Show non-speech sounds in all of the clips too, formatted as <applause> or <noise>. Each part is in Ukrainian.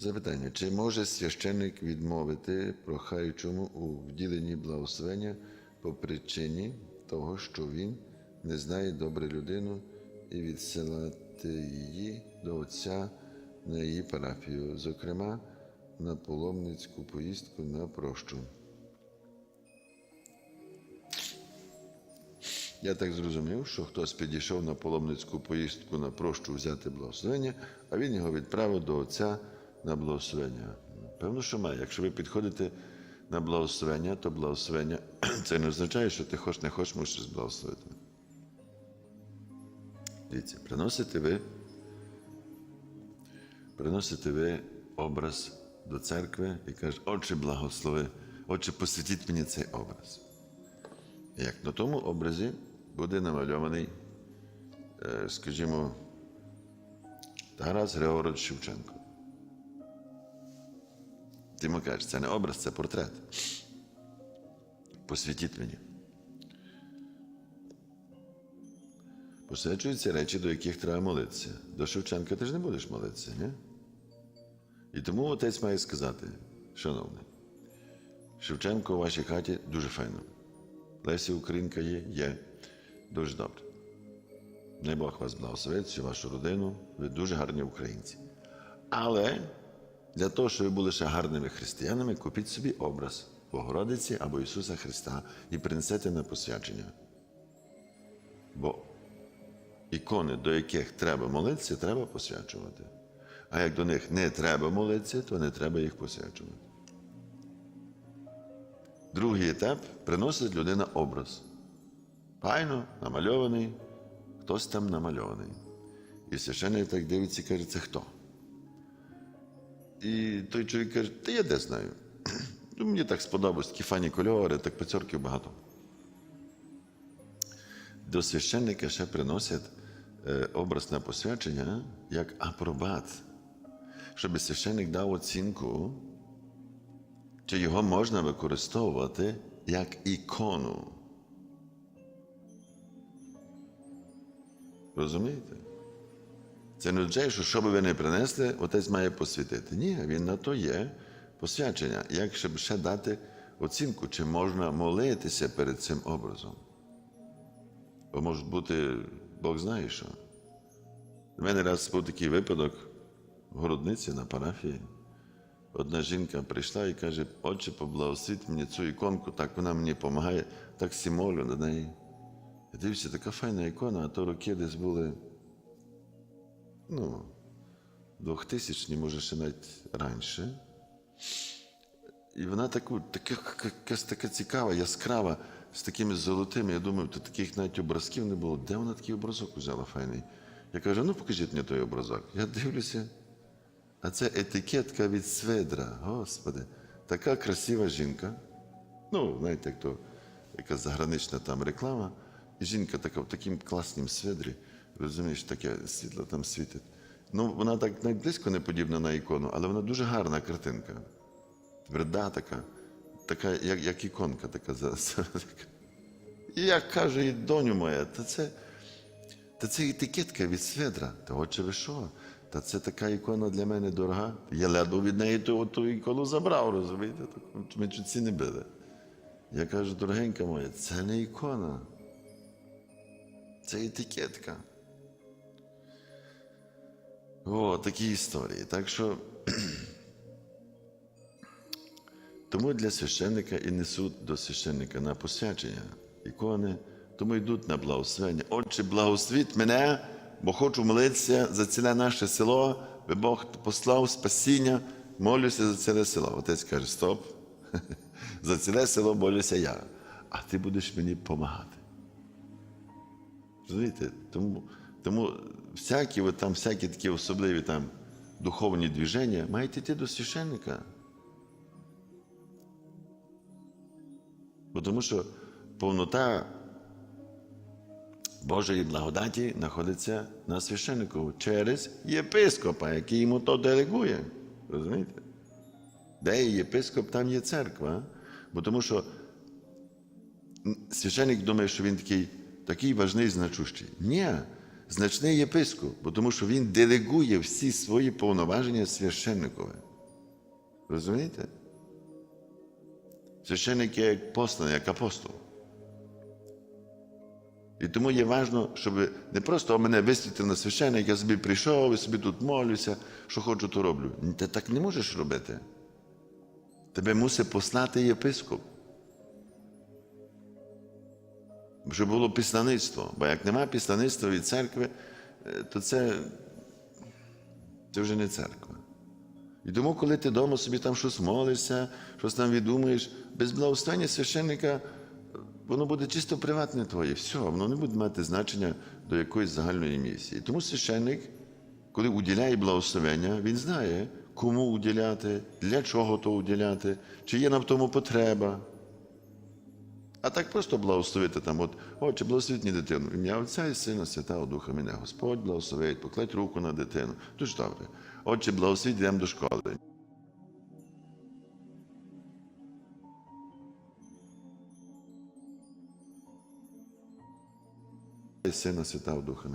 Запитання: чи може священник відмовити прохаючому у вділенні благословення по причині того, що він не знає добре людину і відсилати її до отця на її парафію, зокрема на паломницьку поїздку на прощу? Я так зрозумів, що хтось підійшов на паломницьку поїздку на прощу взяти благословення, а він його відправив до Отця на благословення. Певно, що має. Якщо ви підходите на благословення, то благословення <clears throat> це не означає, що ти хоч не хочеш, мусиш благословити. Дивіться, приносите ви, приносите ви образ до церкви і кажете, Отче, благослови, Отче, посвятіть мені цей образ. Як на тому образі буде намальований, е, скажімо, Тарас Григорович Шевченко. Ти йому кажеш, це не образ, це портрет. Посвятіть мені. Посвячуються речі, до яких треба молитися. До Шевченка ти ж не будеш молитися, ні? І тому отець має сказати, шановний, Шевченко у вашій хаті дуже файно. Леся Українка є, є. Дуже добре. Не Бог вас благословить, всю вашу родину. Ви дуже гарні українці. Але для того, щоб ви були ще гарними християнами, купіть собі образ Богородиці або Ісуса Христа і принесете на посвячення. Бо ікони, до яких треба молитися, треба посвячувати. А як до них не треба молитися, то не треба їх посвячувати. Другий етап приносить людина образ. Файно, намальований, хтось там намальований. І священник так дивиться і каже, це хто? І той чоловік каже, та я де знаю. <clears throat> Ну, мені так сподобалось, такі фані кольори, так пацьорків багато. До священника ще приносять е, образ на посвячення як апробат, щоб священник дав оцінку чи його можна використовувати як ікону. Розумієте? Це не означає, що що би ви не принесли, отець має посвятити. Ні, він на то є посвячення, як щоб ще дати оцінку, чи можна молитися перед цим образом. Бо може бути, Бог знає що. У мене раз був такий випадок в городниці на парафії. Одна жінка прийшла і каже, отче, поблагословіть мені цю іконку, так вона мені допомагає, так всі молю на неї. Я дивлюся, така файна ікона, а то роки десь були, ну, двохтисячні, може, ще навіть раніше. І вона таку, якась така цікава, яскрава, з такими золотими. Я думаю, то таких навіть образків не було. Де вона такий образок взяла файний? Я кажу, ну покажіть мені той образок. Я дивлюся. А це етикетка від Сведра, Господи, така красива жінка. Ну, знаєте, як то якась загранична там реклама. І жінка така в таким класнім сведрі, розумієш, таке світло там світить. Ну, вона так навіть близько не подібна на ікону, але вона дуже гарна картинка. Тверда така, така, як, як іконка така. за- за- І я кажу, і доню моя, та це, та це етикетка від сведра. Та отче ви що? Та це така ікона для мене дорога. Я ледве від неї ту, ту ікону забрав, розумієте? Ми чуть ці не били. Я кажу, дорогенька моя, це не ікона. Це етикетка. О, такі історії. Так що <clears throat> тому для священника і несуть до священника на посвячення ікони, тому йдуть на благословення. Отче, благословіть мене, бо хочу молитися за ціле наше село, би Бог послав спасіння, молюся за ціле село. Отець каже, стоп, <laughs> за ціле село молюся я, а ти будеш мені допомагати. Розумієте? Тому, тому всякі, от там, всякі такі особливі там, духовні движення мають йти до священника. Бо тому що повнота Божої благодаті знаходиться на священнику через єпископа, який йому то делегує. Розумієте? Де є єпископ, там є церква. Бо тому що священник думає, що він такий, такий важний, значущий. Ні, значний єпископ, бо тому що він делегує всі свої повноваження священникові. Розумієте? Священник є як посланий, як апостол. І тому є важливо, щоб не просто мене висвітлити на священник, я собі прийшов і собі тут молюся, що хочу, то роблю. Ти так не можеш робити. Тебе мусить послати єпископ. Щоб було післаництво. Бо як нема післаництва від церкви, е, то це, це вже не церква. І тому, коли ти вдома собі там щось молишся, щось там відумаєш, без благословення священника воно буде чисто приватне твоє. Все, воно не буде мати значення до якоїсь загальної місії. Тому священник, коли уділяє благословення, він знає, кому уділяти, для чого то уділяти, чи є нам в тому потреба. А так просто благословити там, от, отче, благословіть мені дитину. Ім'я Отця і Сина Святого Духа мене. Господь благословить, покладь руку на дитину. Дуже добре. Отче, благословіть, йдемо до школи. Сина Святого Духа.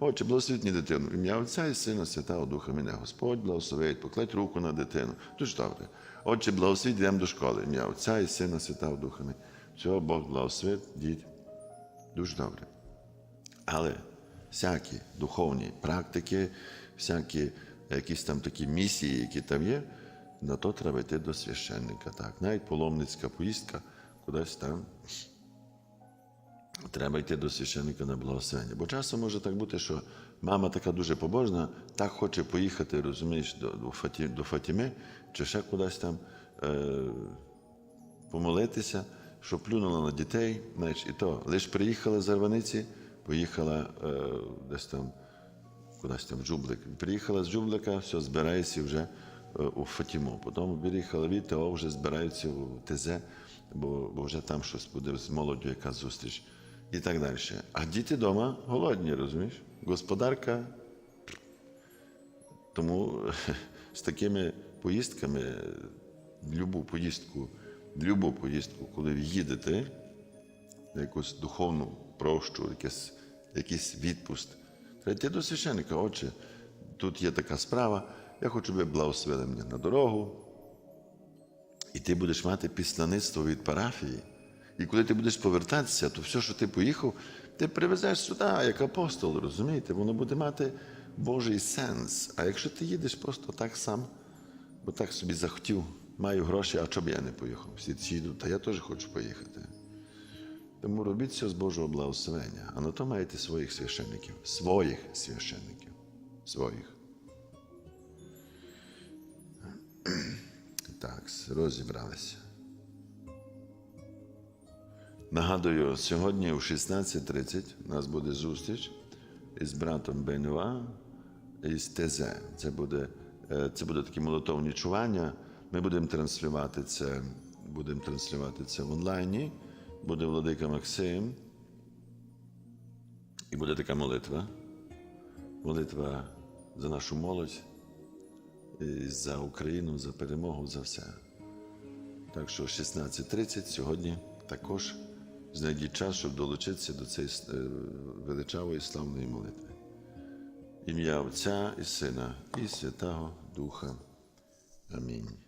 Отче, благословіть мені дитину. Ім'я Отця і Сина Святого Духа мене. Господь благословить, покладь руку на дитину. Дуже добре. Отче, благословіть, йдемо до школи. Ім'я Отця і Сина Святого Духа мене. Всього Бог благословить, діть. Дуже добре. Але всякі духовні практики, всякі якісь там такі місії, які там є, на то треба йти до священника. Так, навіть паломницька поїздка кудись там. Треба йти до священника на благословення. Бо часом може так бути, що мама така дуже побожна, так хоче поїхати, розумієш, до, до, Фаті, до Фатіми чи ще кудись там е, помолитися, що плюнула на дітей. Знаєш, і то лише приїхала з Арваниці, поїхала е, десь там, кудись там в Джублик. Приїхала з Джублика, все, збирається вже е, у Фатіму. Потім приїхала від того, вже збираються у ТЗ, бо, бо вже там щось буде з молоддю, яка зустріч. І так далі. А діти вдома голодні, розумієш? Господарка. Тому з такими поїздками, любу поїздку, любу поїздку, коли ви їдете, на якусь духовну прощу, якийсь, якийсь відпуст, треба до священника. Отче, тут є така справа, я хочу, ви благословили мене на дорогу. І ти будеш мати післаництво від парафії. І коли ти будеш повертатися, то все, що ти поїхав, ти привезеш сюди, як апостол, розумієте? Воно буде мати Божий сенс. А якщо ти їдеш просто так сам, бо так собі захотів, маю гроші, а чому я не поїхав? Всі ці йдуть, та я теж хочу поїхати. Тому робіть все з Божого благословення. А на то маєте своїх священників. Своїх священників. Своїх. <clears throat> Так, розібралися. Нагадую, сьогодні о 16.30 у нас буде зустріч із братом Бенуа із ТЗ. Це буде, е, це буде такі молотовні чування. Ми будемо транслювати це, будемо транслювати це в онлайні. Буде Владика Максим. І буде така молитва. Молитва за нашу молодь, і за Україну, за перемогу, за все. Так що 16.30 сьогодні також знайдіть час, щоб долучитися до цієї е, величавої славної молитви. Ім'я Отця і Сина, і Святого Духа. Амінь.